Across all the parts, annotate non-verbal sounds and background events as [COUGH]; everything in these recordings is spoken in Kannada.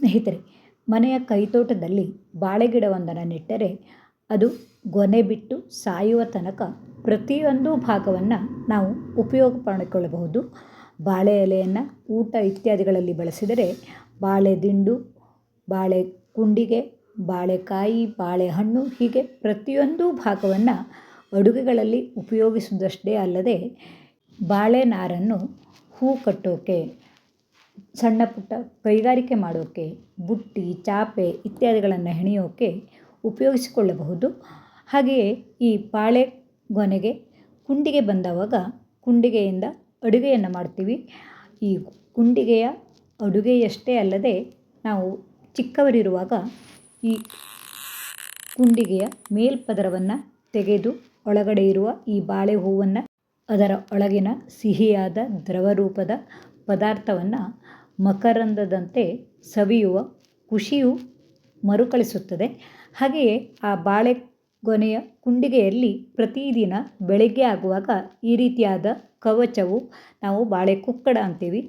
ಸ್ನೇಹಿತರೆ, ಮನೆಯ ಕೈತೋಟದಲ್ಲಿ ಬಾಳೆ ಗಿಡವೊಂದನ್ನು ನೆಟ್ಟರೆ ಅದು ಗೊನೆ ಬಿಟ್ಟು ಸಾಯುವ ತನಕ ಪ್ರತಿಯೊಂದು ಭಾಗವನ್ನು ನಾವು ಉಪಯೋಗ ಮಾಡಿಕೊಳ್ಳಬಹುದು ಬಾಳೆ ಎಲೆಯನ್ನು ಊಟ ಇತ್ಯಾದಿಗಳಲ್ಲಿ ಬಳಸಿದರೆ ಬಾಳೆ ದಿಂಡು, ಬಾಳೆ ಕುಂಡಿಗೆ ಬಾಳೆಕಾಯಿ ಬಾಳೆಹಣ್ಣು ಹೀಗೆ ಪ್ರತಿಯೊಂದು ಭಾಗವನ್ನು ಅಡುಗೆಗಳಲ್ಲಿ ಉಪಯೋಗಿಸುವುದಷ್ಟೇ ಅಲ್ಲದೆ ಬಾಳೆ ನಾರನ್ನು ಹೂ ಕಟ್ಟೋಕ್ಕೆ ಸಣ್ಣ ಪುಟ್ಟ ಕೈಗಾರಿಕೆ ಮಾಡೋಕ್ಕೆ ಬುಟ್ಟಿ, ಚಾಪೆ ಇತ್ಯಾದಿಗಳನ್ನು ಹೆಣೆಯೋಕ್ಕೆ ಉಪಯೋಗಿಸಿಕೊಳ್ಳಬಹುದು. ಹಾಗೆಯೇ ಈ ಪಾಳೆ ಗೊನೆಗೆ ಕುಂಡಿಗೆ ಬಂದವಾಗ ಕುಂಡಿಗೆಯಿಂದ ಅಡುಗೆಯನ್ನು ಮಾಡ್ತೀವಿ. ಈ ಕುಂಡಿಗೆಯ ಅಡುಗೆಯಷ್ಟೇ ಅಲ್ಲದೆ ನಾವು ಚಿಕ್ಕವರಿರುವಾಗ ಈ ಕುಂಡಿಗೆಯ ಮೇಲ್ಪದರವನ್ನು ತೆಗೆದು ಒಳಗಡೆ ಇರುವ ಈ ಬಾಳೆ ಹೂವನ್ನು ಅದರ ಒಳಗಿನ ಸಿಹಿಯಾದ ದ್ರವರೂಪದ ಪದಾರ್ಥವನ್ನು ಮಕರಂದದಂತೆ ಸವಿಯುವ ಖುಷಿಯು ಮರುಕಳಿಸುತ್ತದೆ. ಹಾಗೆಯೇ ಆ ಬಾಳೆ ಗೊನೆಯ ಕುಂಡಿಗೆಯಲ್ಲಿ ಪ್ರತಿದಿನ ಬೆಳಗ್ಗೆ ಆಗುವಾಗ ಈ ರೀತಿಯಾದ ಕವಚವು ನಾವು ಬಾಳೆ ಕುಕ್ಕಡ ಅಂತೀವಿ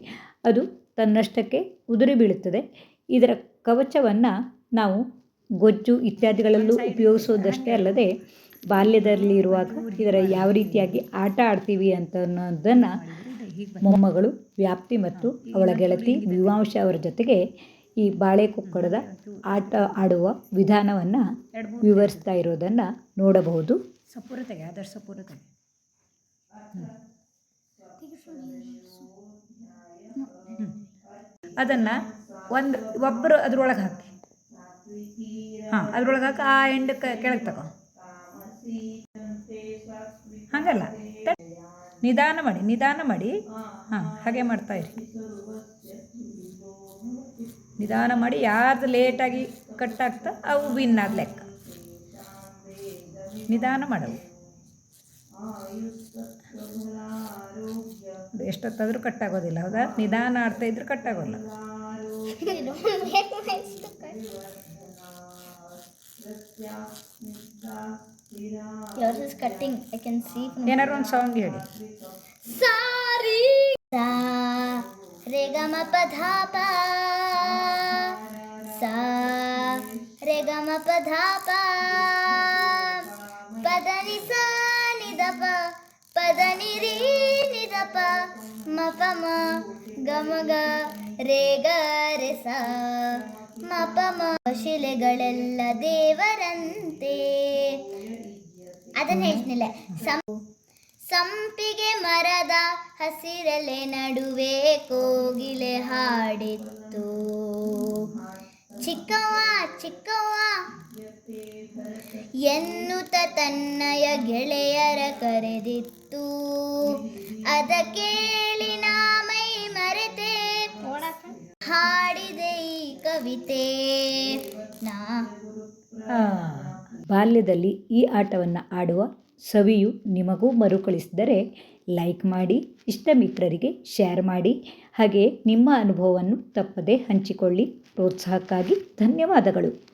ಅದು ತನ್ನಷ್ಟಕ್ಕೆ ಉದುರಿ ಬೀಳುತ್ತದೆ. ಇದರ ಕವಚವನ್ನು ನಾವು ಗೊಜ್ಜು ಇತ್ಯಾದಿಗಳಲ್ಲೂ ಉಪಯೋಗಿಸೋದಷ್ಟೇ ಅಲ್ಲದೆ ಬಾಲ್ಯದಲ್ಲಿ ಇರುವಾಗ ಇದರ ಯಾವ ರೀತಿಯಾಗಿ ಆಟ ಆಡ್ತೀವಿ ಅಂತ ಅನ್ನೋದನ್ನು ಮೊಮ್ಮಗಳು ವ್ಯಾಪ್ತಿ ಮತ್ತು ಅವಳ ಗೆಳತಿ ವಿವಾಂಶ ಅವರ ಜೊತೆಗೆ ಈ ಬಾಳೆ ಕುಕ್ಕಡದ ಆಟ ಆಡುವ ವಿಧಾನವನ್ನು ವಿವರಿಸ್ತಾ ಇರೋದನ್ನು ನೋಡಬಹುದು. ಸಪೂರತೆಗೆ ಅದರ ಸಪೂರತೆಗೆ. ಅದನ್ನು ಒಂದು ಒಬ್ಬರು ಅದ್ರೊಳಗೆ ಹಾಕಿ. ಹಾಂ ಅದ್ರೊಳಗೆ ಹಾಕಿ ಆ ಎಂಡ್ ಕೆಳಗೆ ತಗೋ ಹಾಗಲ್ಲ. ನಿಧಾನ ಮಾಡಿ ನಿಧಾನ ಮಾಡಿ. ಹಾಂ ಹಾಗೆ ಮಾಡ್ತಾ ಇರಿ. ನಿಧಾನ ಮಾಡಿ ಯಾರ್ದು ಲೇಟಾಗಿ ಕಟ್ ಆಗ್ತಾ ಅವು ವಿನ್ ಆದ ಲೆಕ್ಕ. ನಿಧಾನ ಮಾಡವು. ಎಷ್ಟೊತ್ತಾದರೂ ಕಟ್ ಆಗೋದಿಲ್ಲ ಹೌದಾ? ನಿಧಾನ ಆಡ್ತಾ ಇದ್ರೆ ಕಟ್ ಆಗೋಲ್ಲ. [LAUGHS] Yours cutting I can see ಏನಾದ್ರು ಒಂದು ಸಾಂಗ್ ಹೇಳಿ. ಸಾರಿ. ರೇಗ ಮ ಪ. ಧ ಪ. ರೇಗ ಮ ಪ ಧ ಪ ಪದ ನಿ ಸ ಗ ಮ ಗ ರೇ ಗ ರೆ ಸ. ಮ ಶಿಲೆಗಳೆಲ್ಲ ದೇವರಂತೆ. ಅದನ್ನ ಹೇಳ್ತಿಲ್ಲ ಸಂಪಿಗೆ ಮರದ ಹಸಿರಲೆ ನಡುವೆ ಕೋಗಿಲೆ ಹಾಡಿತ್ತು. ಚಿಕ್ಕವ್ವ ಚಿಕ್ಕವ್ವ ಎನ್ನುತ್ತ ತನ್ನಯ ಗೆಳೆಯರ ಕರೆದಿತ್ತು. ಅದ ಕೇಳಿ ನಾ ಮೈ ಮರೆತೆ ಹಾಡಿದೆ ಈ ಕವಿತೆ. ನಾ ಬಾಲ್ಯದಲ್ಲಿ ಈ ಆಟವನ್ನು ಆಡುವ ಸವಿಯು ನಿಮಗೂ ಮರುಕಳಿಸಿದರೆ ಲೈಕ್ ಮಾಡಿ ಇಷ್ಟ ಮಿತ್ರರಿಗೆ ಶೇರ್ ಮಾಡಿ ಹಾಗೆ ನಿಮ್ಮ ಅನುಭವವನ್ನು ತಪ್ಪದೇ ಹಂಚಿಕೊಳ್ಳಿ. ಪ್ರೋತ್ಸಾಹಕ್ಕಾಗಿ ಧನ್ಯವಾದಗಳು.